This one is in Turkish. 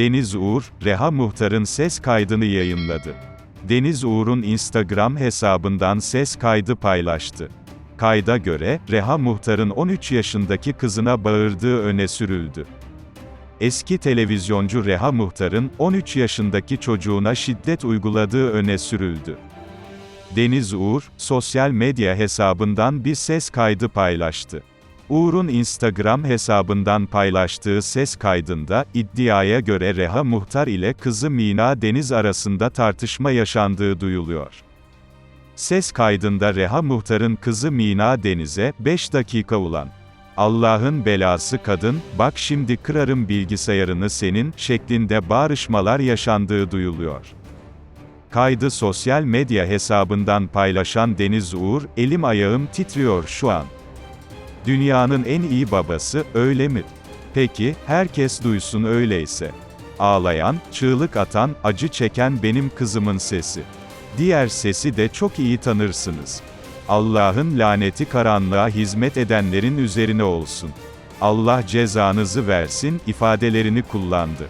Deniz Uğur, Reha Muhtar'ın ses kaydını yayınladı. Deniz Uğur'un Instagram hesabından ses kaydı paylaştı. Kayda göre, Reha Muhtar'ın 13 yaşındaki kızına bağırdığı öne sürüldü. Eski televizyoncu Reha Muhtar'ın, 13 yaşındaki çocuğuna şiddet uyguladığı öne sürüldü. Deniz Uğur, sosyal medya hesabından bir ses kaydı paylaştı. Uğur'un Instagram hesabından paylaştığı ses kaydında, iddiaya göre Reha Muhtar ile kızı Mina Deniz arasında tartışma yaşandığı duyuluyor. Ses kaydında Reha Muhtar'ın kızı Mina Deniz'e, 5 dakika ulan, Allah'ın belası kadın, bak şimdi kırarım bilgisayarını senin, şeklinde bağrışmalar yaşandığı duyuluyor. Kaydı sosyal medya hesabından paylaşan Deniz Uğur, elim ayağım titriyor şu an. Dünyanın en iyi babası, öyle mi? Peki, herkes duysun öyleyse. Ağlayan, çığlık atan, acı çeken benim kızımın sesi. Diğer sesi de çok iyi tanırsınız. Allah'ın laneti karanlığa hizmet edenlerin üzerine olsun. Allah cezanızı versin ifadelerini kullandı.